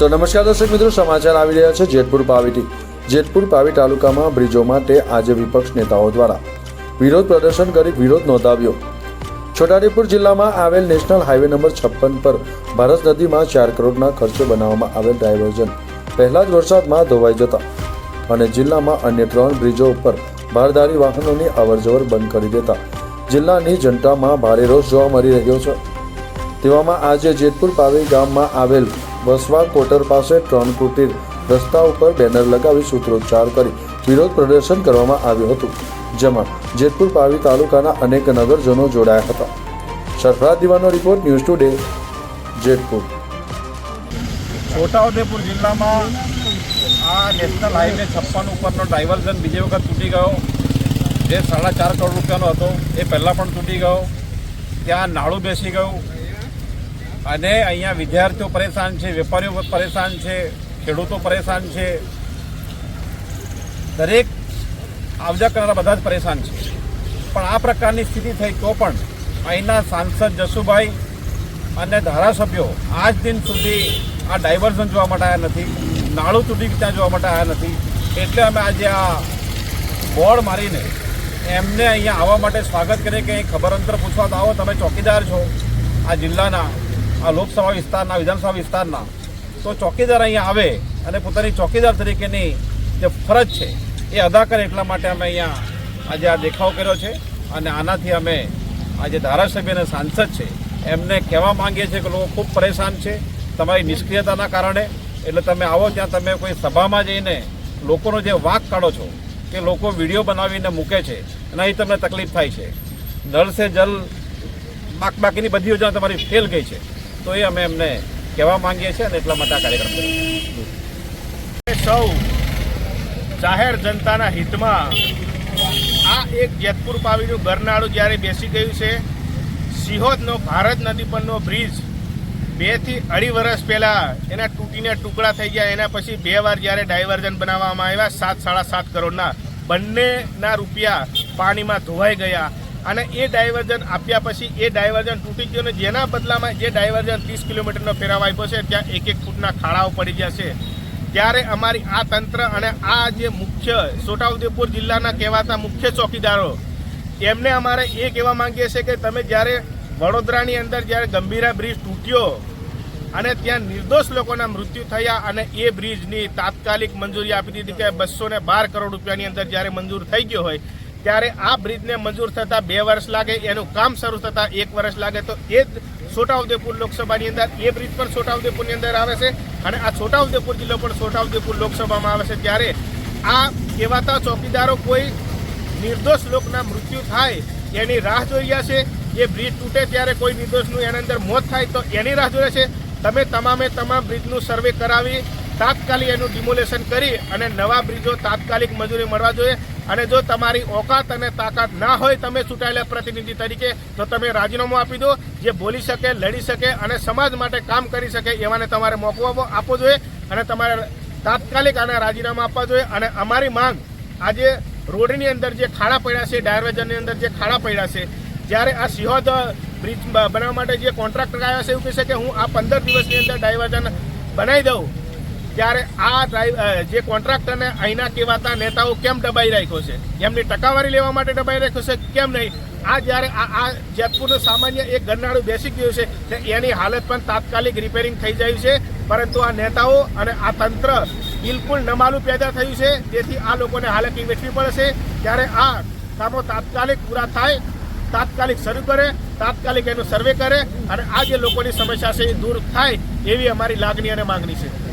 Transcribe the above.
તો નમસ્કાર દર્શક મિત્રો, સમાચાર આવી રહ્યા છે જેતપુર પાવીથી જેતપુર પાવી તાલુકામાં બ્રિજો માટે આજે વિપક્ષ નેતાઓ દ્વારા વિરોધ પ્રદર્શન કરી વિરોધ નોંધાવ્યો. છોટાઉદેપુર જિલ્લામાં આવેલ નેશનલ હાઈવે નંબર છપ્પન પર ભારત નદીમાં ચાર કરોડના ખર્ચે બનાવવામાં આવેલ ડાયવર્ઝન. પહેલા જ વરસાદમાં ધોવાઈ જતા અને જિલ્લામાં અન્ય ત્રણ બ્રિજો ઉપર ભારદારી વાહનોની અવરજવર બંધ કરી દેતા જિલ્લાની જનતામાં ભારે રોષ જોવા મળી રહ્યો છે. તેવામાં આજે જેતપુર પાવી ગામમાં આવેલ વસવા કોટર પાસે ત્રણ કુટીર રસ્તા ઉપર બેનર લગાવી સૂત્રોચ્ચાર કરી વિરોધ પ્રદર્શન કરવામાં આવ્યું હતું, જેમાં જેતપુર પાવી તાલુકાના અનેક નગરજનો જોડાયા હતા. Sarfaraz દીવાનો report news today, Jetpur. Chhota Udepur જિલ્લામાં આ નેશનલ હાઈવે છપ્પન ઉપરનો ડાયવર્ઝન બીજી વખત તૂટી ગયો. જે સાડા ચાર કરોડ રૂપિયાનો હતો, એ પહેલાં પણ તૂટી ગયો. ત્યાં નાળું બેસી ગયું. અને અહીંયા વિદ્યાર્થીઓ પરેશાન છે, વેપારીઓ પરેશાન છે, ખેડૂતો પરેશાન છે. દરેક આવજા કરનારા બધા જ પરેશાન છે. પણ આ પ્રકારની સ્થિતિ થઈ તો પણ અહીંના સાંસદ જસુભાઈ અને ધારાસભ્યો આજ દિન સુધી આ ડાયવર્ઝન જોવા માટે આવ્યા નથી, નાળું તૂટી ત્યાં જોવા માટે આવ્યા નથી. એટલે અમે આજે આ બોર્ડ મારીને એમને અહીંયા આવવા માટે સ્વાગત કરીએ કે ખબર અંતર પૂછવા તો આવો, તમે ચોકીદાર છો આ જિલ્લાના આ લોકસભા વિસ્તારના વિધાનસભા વિસ્તારના તો ચોકીદાર અહીંયા આવે અને પોતાની ચોકીદાર તરીકેની જે ફરજ છે એ અદા કરે એટલા માટે અમે અહીંયા આજે આ દેખાવ કર્યો છે અને આનાથી અમે આજે ધારાસભ્ય અને સાંસદ છે એમને કહેવા માંગીએ છીએ કે લોકો ખૂબ પરેશાન છે. તમારી નિષ્ક્રિયતાના કારણે. એટલે તમે આવો ત્યાં તમે કોઈ સભામાં જઈને લોકોનો જે વાંક કાઢો છો કે લોકો વીડિયો બનાવીને મૂકે છે એનાથી તમને તકલીફ થાય છે. નળ સે જલ બાક બાકીની બધી યોજના તમારી ફેલ ગઈ છે. તો એ અમે એમને કહેવા માંગીએ છીએ અને એટલા માટે આ કાર્યક્રમ કર્યો સૌ જાહેર જનતાના હિતમાં આ એક જેતપુર પાવીનું ગરનાળું જ્યારે બેસી ગયું છે સિહોદનો ભારત નદી પરનો બ્રિજ બેથી અઢી વર્ષ પહેલા એના તૂટીને ટુકડા થઈ ગયા, એના પછી બે વાર જ્યારે ડાયવર્ઝન બનાવવામાં આવ્યા, સાત, સાડા સાત કરોડના બંનેના રૂપિયા પાણીમાં ધોવાઈ ગયા. અને એ ડાયવર્ઝન આપ્યા પછી એ ડાયવર્ઝન તૂટી ગયું અને જેના બદલામાં જે ડાયવર્ઝન ત્રીસ કિલોમીટરનો ફેરાવ આપ્યો છે, ત્યાં એક એક ફૂટના ખાડાઓ પડી ગયા છે. ત્યારે અમારી આ તંત્ર અને આ જે મુખ્ય છોટાઉદેપુર જિલ્લાના કહેવાતા મુખ્ય ચોકીદારો, એમને અમારે એ કહેવા માંગીએ છીએ કે તમે જ્યારે વડોદરાની અંદર જ્યારે ગંભીરા બ્રિજ તૂટ્યો અને ત્યાં નિર્દોષ લોકોના મૃત્યુ થયા અને એ બ્રિજની તાત્કાલિક મંજૂરી આપી દીધી કે બસો ને બાર કરોડ રૂપિયાની અંદર જ્યારે મંજૂર થઈ ગયો હોય ત્યારે આ બ્રિજને મંજૂર થતાં બે વર્ષ લાગે, એનું કામ શરૂ થતાં એક વર્ષ લાગે. તો એ જ છોટાઉદેપુર લોકસભાની અંદર, એ બ્રિજ પણ છોટાઉદેપુરની અંદર આવે છે અને આ છોટાઉદેપુર જિલ્લો પણ છોટાઉદેપુર લોકસભામાં આવે છે. ત્યારે આ કહેવાતા ચોકીદારો કોઈ નિર્દોષ લોકના મૃત્યુ થાય એની રાહ જોઈ રહ્યા છે. એ બ્રિજ તૂટે ત્યારે કોઈ નિર્દોષનું એના અંદર મોત થાય તો એની રાહ જોઈ છે. તમે તમામે તમામ બ્રિજનું સર્વે કરાવી તાત્કાલિક એનું ડિમોલેશન કરી અને નવા બ્રિજો તાત્કાલિક મંજૂરી મળવા જોઈએ. અને જો તમારી ઓકાત અને તાકાત ના હોય, તમે ચૂંટાયેલા પ્રતિનિધિ તરીકે, તો તમે રાજીનામું આપી દો. જે બોલી શકે, લડી શકે અને સમાજ માટે કામ કરી શકે, એવાને તમારે મોકો આપવો- જોઈએ અને તમારે તાત્કાલિક આના રાજીનામા આપવા જોઈએ. અને અમારી માંગ, આજે રોડની અંદર જે ખાડા પડ્યા છે ડાયરવેજનની અંદર જે ખાડા પડ્યા છે, જ્યારે આ સિહોદ બ્રિજ બનાવવા માટે જે કોન્ટ્રાક્ટર આવ્યા છે, એવું કહે છે કે હું આ પંદર દિવસની અંદર ડાયવર્જન બનાવી દઉં. ત્યારે આ ડ્રાઈવ- જે કોન્ટ્રાક્ટરને અહીંના કહેવાતા નેતાઓ કેમ દબાઈ રાખ્યો છે? એમની ટકાવારી લેવા માટે દબાઈ રાખ્યો છે કેમ નહીં? આ જ્યારે આ જેતપુરનું સામાન્ય એક ગરનાળું બેસી ગયું છે, તે એની હાલત પણ તાત્કાલિક રિપેરિંગ થઈ જાય છે. પરંતુ આ નેતાઓ અને આ તંત્ર બિલકુલ નમાલું પેદા થયું છે. તેથી આ લોકોને હાલતની વેઠવી પડશે ત્યારે આ કામો તાત્કાલિક પૂરા થાય, તાત્કાલિક શરૂ કરે, તાત્કાલિક એનું સર્વે કરે અને આ જે લોકોની સમસ્યા છે એ દૂર થાય એવી અમારી લાગણી અને માંગણી છે.